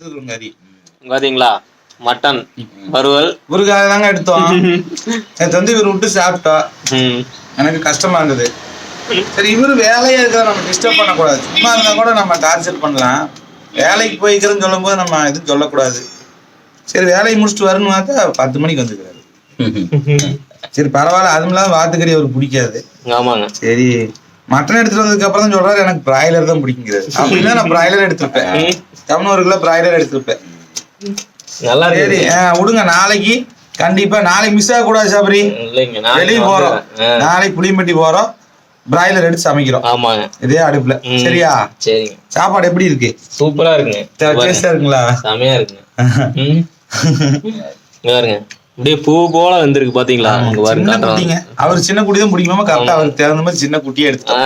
கறி. பாத்தீங்களா? மட்டன் வறுவல். இவருக்காக தாங்க எடுத்தோம். நேற்று வந்து இவர் விட்டு சாப்பிட்டோம். எனக்கு கஷ்டமா இருந்தது. சரி இவரு வேலையா இருக்கிற நம்ம டிஸ்டர்ப் பண்ணக்கூடாது. சும்மா இருந்தா கூட நம்ம டார்ச்சர் பண்ணலாம். வேலைக்கு போய்க்கிறேன்னு சொல்லும்போது நம்ம எதுவும் சொல்லக்கூடாது. சரி வேலையை முடிச்சுட்டு வரணும் பார்த்தா பத்து மணிக்கு வந்துக்கிறாரு சரி பரவாயில்ல அதுவும் வாத்துக்கறி அவருக்கு பிடிக்காது. ஆமாங்க. சரி. மட்டன் எடுத்துட்டு வந்ததுக்கு அப்புறம் தான் சொல்றாரு எனக்கு பிராய்லர் தான் பிடிக்குங்கிறாரு. அப்படின்னா நான் பிராய்லர் எடுத்திருப்பேன். ஒரு கிலோ பிராய்லர் எடுத்திருப்பேன். நல்லா சரி விடுங்க நாளைக்கு கண்டிப்பா நாளைக்கு மிஸ் ஆகக்கூடாது சாபரி. இல்லைங்க நான் வெளியே போறோம். நாளைக்கு புளியம்பட்டி போறோம். பிராய்லர் எடுத்து சமைக்கிறோம். ஆமாங்க. இதே அடுப்புல. சரியா? சரிங்க. சாப்பாடு எப்படி இருக்கு? சூப்பரா இருக்குங்க. டேஸ்டா இருக்குங்களா? செமையா இருக்குங்க. பாருங்க. அப்படியே பூ போல வந்திருக்கு பாத்தீங்களா? அங்க பாருங்க அவர் சின்ன குட்டி தான் பிடிக்குமா? கரெக்டா அவருக்கு தகுந்த மாதிரி சின்ன குட்டியை எடுத்து ஆ.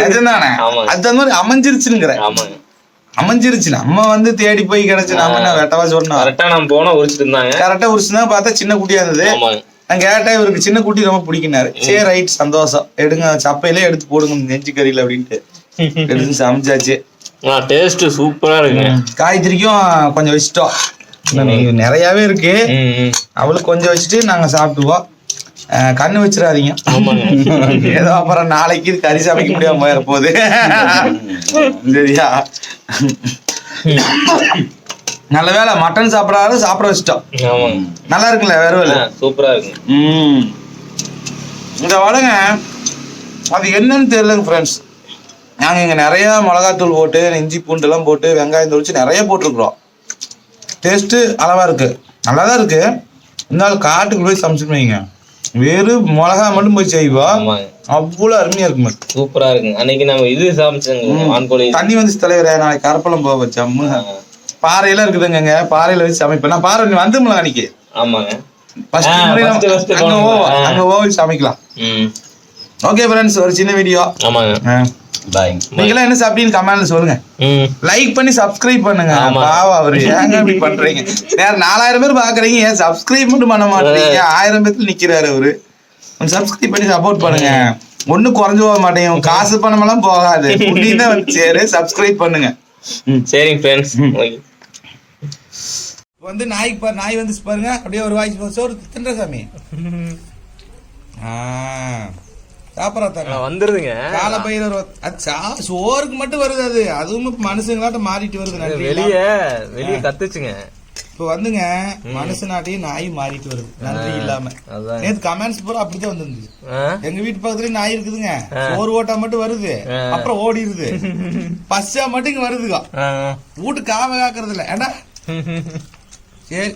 நிஜம்தானே? ஆமாங்க. அது மாதிரி அமைஞ்சிருச்சுங்கிற ஆமாங்க. அமைஞ்சிருச்சு நம்ம வந்து தேடி போய் கிடைச்சு நாம என்ன வெட்டவா சொன்னோம் கரெக்டா நம்ம போனா உரிச்சிட்டு இருந்தாங்க. கரெக்டா உரிச்சுனா பார்த்தா சின்ன குட்டியா இருந்தது. நான் கேட்டேன் இவருக்கு சின்ன குட்டி ரொம்ப பிடிக்கினாரு சரி ரைட் சந்தோஷம். எடுங்க சப்பையிலே எடுத்து போடுங்க நெஞ்சு கறியில அப்படின்ட்டு. எடுத்து சமைச்சாச்சு. டேஸ்ட் சூப்பரா இருக்குங்க. காய்கறிக்கும் கொஞ்சம் வச்சுட்டோம் இன்னும் நிறையவே இருக்கு. அவளுக்கு கொஞ்சம் வச்சுட்டு நாங்க சாப்பிட்டுவோம் அஹ் கண்ணு வச்சிடாதீங்க. ஆமாங்க. ஏதோ அப்புறம் நாளைக்கு கறி சமைக்க முடியாம போயிட போகுது சரியா? நல்ல வேளை மட்டன் சாப்பிடாரு சாப்பிட வச்சுட்டோம். நல்லா இருக்குல்ல வேறுவல்? ஆ, சூப்பரா இருக்குங்க ம். இந்த வடங்க. அது என்னன்னு தெரியலங்க ஃப்ரெண்ட்ஸ் நாங்கள் இங்கே நிறைய மிளகாத்தூள் போட்டு இஞ்சி பூண்டெல்லாம் போட்டு வெங்காயம் தொளிச்சு நிறைய போட்டிருக்கிறோம். டேஸ்ட்டு அளவாக இருக்கு. நல்லா தான் இருக்கு. இருந்தாலும் காட்டுக்கு போய் சமைச்சுட்டு வைங்க. வெறும் மிளகா மட்டும் போய் செய்வோம் அவ்வளோ அருமையாக இருக்குமே சூப்பரா இருக்குங்க அன்னைக்கு நம்ம இது வான்கோழி தண்ணி வந்து தலைவரே நாளைக்கு கரப்பளம் போக வச்சோம் ஆ, பாறையெல்லாம் இருக்குதுங்க. பாறையில வச்சு சமைப்பேன். நான் பாறை வந்துங்களா அன்னைக்கு. ஆமாங்க. அங்க. ஓ. அங்க ஓவி சமைக்கலாம். ஓகே ஃப்ரெண்ட்ஸ் ஒரு சின்ன வீடியோ. ஆமாங்க. பாய் நீங்களாம் என்ன சாப்பிட்டீங்கன்னு கமெண்ட்ல சொல்லுங்க. லைக் பண்ணி சப்ஸ்கிரைப் பண்ணுங்க. பாவம் அவரு. ஏங்க இப்படி பண்றீங்க? வேற நாலாயிரம் பேர் பாக்குறீங்க. ஏன் சப்ஸ்கிரைப் மட்டும் பண்ண மாட்டீங்க? ஆயிரம் பேர்த்துல நிக்கிறாரு அவரு. சப்ஸ்கிரைப் பண்ணி சப்போர்ட் பண்ணுங்க. ஒண்ணும் குறைஞ்சு போக மாட்டேங்க காசு பணமெல்லாம் போகாது. புண்ணியம் தான் வந்து சேரு. சப்ஸ்கிரைப் பண்ணுங்க. சரிங்க ஃப்ரெண்ட்ஸ் வந்து நாய்க்கு பாரு நாய் வந்து பாருங்க. அப்படியே ஒரு வாய்ஸ் சோறு தின்ற சாமி ஆ. தாங்க வந்துருதுங்க. கால பயிர் சோறுக்கு மட்டும் வருது அது. அதுவும் மனுஷங்களாட்ட மாறிட்டு வருது. வெளிய வெளிய கத்துச்சுங்க. இப்ப வந்துங்க மனுஷனாட்டையும் நாய் மாறிட்டு வருது. நன்றி இல்லாம. நேத்து கமெண்ட்ஸ் பூரா அப்படிதான் வந்திருந்தது. ஆ? எங்க வீட்டு பக்கத்துலயும் நாய் இருக்குதுங்க. சோறு ஓட்டா மட்டும் வருது. அப்புறம் ஓடிடுது பஸ்ஸா மட்டும் இங்க வருதுங்க. வீட்டு காவ காக்குறது இல்ல ஏண்டா சரி.